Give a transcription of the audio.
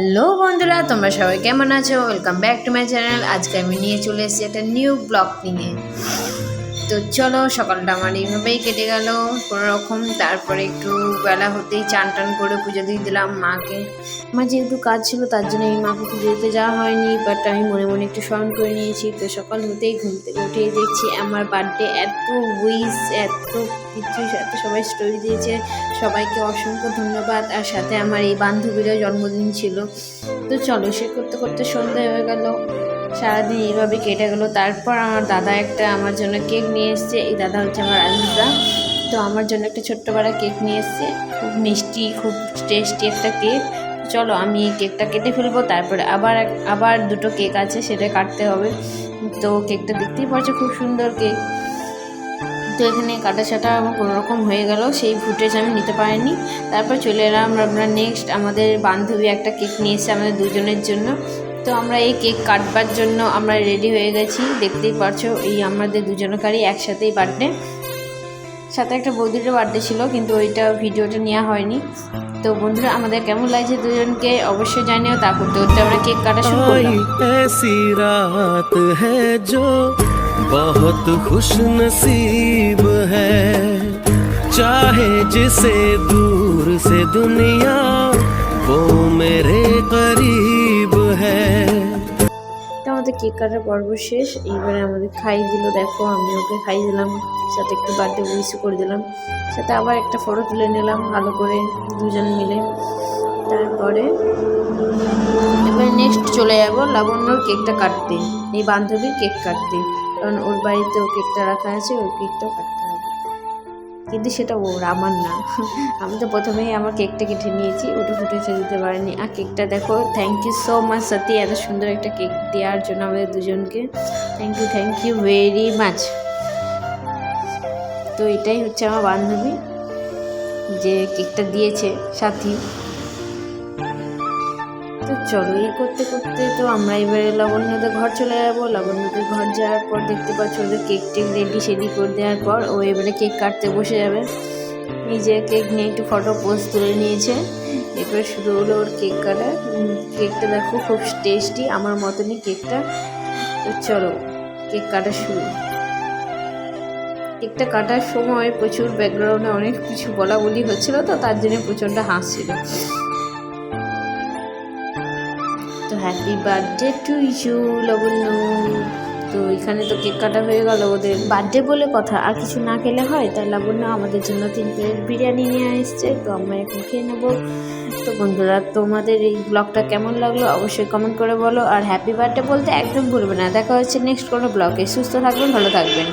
Hello বন্ধুরা, তোমরা সবাই কেমন আছো? Welcome back to my channel আজকে আমি নিয়ে চলে এসেছি একটা নিউ ব্লগ নিয়ে তো চলো সকালটা আমার এইভাবেই কেটে গেল। রকম তারপরে একটু বেলা হতেই চান টান করে পুজো দিয়ে দিলাম মাকে। আমার যেহেতু কাজ ছিল, তার জন্য এই মাকে পুজো দিতে যাওয়া হয়নি বাট আমি মনে মনে একটু স্মরণ করে নিয়েছি। তো সকাল হতেই ঘুম থেকে উঠেই দেখছি আমার বার্থডে এত উইস এত কিছু, এত সবাই স্টোরি দিয়েছে। সবাইকে অসংখ্য ধন্যবাদ। আর সাথে আমার এই বান্ধবীরও জন্মদিন ছিল। তো চলো সে করতে করতে সন্ধ্যা হয়ে গেল। সারাদিন এইভাবে কেটে গেলো। তারপর আমার দাদা একটা আমার জন্য কেক নিয়ে এসছে। এই দাদা হচ্ছে আমার আলিদা। তো আমার জন্য একটা ছোট্ট বড় কেক নিয়ে এসছে। খুব মিষ্টি, খুব টেস্টি একটা কেক। চলো আমি এই কেকটা কেটে ফেলব। তারপরে আবার আবার দুটো কেক আছে, সেটা কাটতে হবে। তো কেকটা দেখতেই পাচ্ছ, খুব সুন্দর কেক। তো এখানে কাটা ছাটা আমার কোনো রকম হয়ে গেল। সেই ফুটেজ আমি নিতে পারিনি। তারপর চলে এলাম আমরা নেক্সট আমাদের বান্ধবী একটা কেক নিয়ে এসেছে আমাদের দুজনের জন্য। তো আমরা এই কেক কাটবার জন্য আমরা রেডি হয়ে গেছি দেখতেই পারছো এই আমাদের দুজনকারই একসাথেই বার্থডে সাথে একটা বৌদিরও বার্থডে ছিল কিন্তু ওইটা ভিডিওটা নেওয়া হয়নি তো বন্ধুরা আমাদের কেমন লাগছে দুজনকে অবশ্যই জানিও তা করতে করতে আমরা কেক কাটা শুরু করলাম आई ऐसी रात है जो बहुत खुश नसीब है चाहे जिसे दूर से दुनिया वो मेरे আমাদের কেক কাটার পর্ব শেষ। এইবারে আমাদের খাই দিল, দেখো আমি ওকে খাই দিলাম, সাথে একটু বার্থডে উইশ করে দিলাম। সাথে আবার একটা ফটো তুলে নিলাম, ভালো করে দুজন মিলে। তারপরে এবার নেক্সট চলে যাব লাবণ্যর কেকটা কাটতে, এই বান্ধবীর কেক কাটতে। কারণ ওর বাড়িতেও কেকটা রাখা আছে, ওই কেকটাও কাটতে কিন্তু সেটা ওর, আমার না। আমি তো প্রথমেই আমার কেকটা কেটে নিয়েছি, ওটা ফুটেছে দিতে পারিনি। আর কেকটা দেখো থ্যাংক ইউ সো মাচ সাথী এত সুন্দর একটা কেক দেওয়ার জন্য আমাদের দুজনকে। Thank you thank you very much তো এটাই হচ্ছে আমার বান্ধবী, যে কেকটা দিয়েছে, সাথী। তো চলো এই করতে করতে তো আমরা এবারে লাবণ্যদের ঘর চলে যাব। লাবণ্যদের ঘর যাওয়ার পর দেখতে পাচ্ছ ওদের কেক টেক রেডি সেডি করে দেওয়ার পর ও এবারে কেক কাটতে বসে যাবে। নিজে কেক নিয়ে একটু ফটো পোস্ট তুলে নিয়েছে। এরপরে শুরু হলো ওর কেক কাটা। কেকটা দেখো খুব টেস্টি আমার মতনই কেকটা তো চলো কেক কাটা শুরু। কেকটা কাটার সময় প্রচুর ব্যাকগ্রাউন্ডে অনেক কিছু বলা বলি হচ্ছিল তো, তার জন্য প্রচণ্ড হাসছিল। তো happy birthday to you Labanya তো এখানে তো কেক কাটা হয়ে গেল ওদের বার্থডে বলে কথা। আর কিছু না খেলে হয়, তাই লাবণ্য আমাদের জন্য তিন প্লেট বিরিয়ানি নিয়ে এসছে তো আমরা এখন খেয়ে নেব। তো বন্ধুরা, তোমাদের এই ব্লগটা কেমন লাগল অবশ্যই কমেন্ট করে বলো। আর হ্যাপি বার্থডে বলতে একদম ভুলবে না। দেখা হচ্ছে নেক্সট কোনো ব্লগে সুস্থ থাকবেন, ভালো থাকবেন।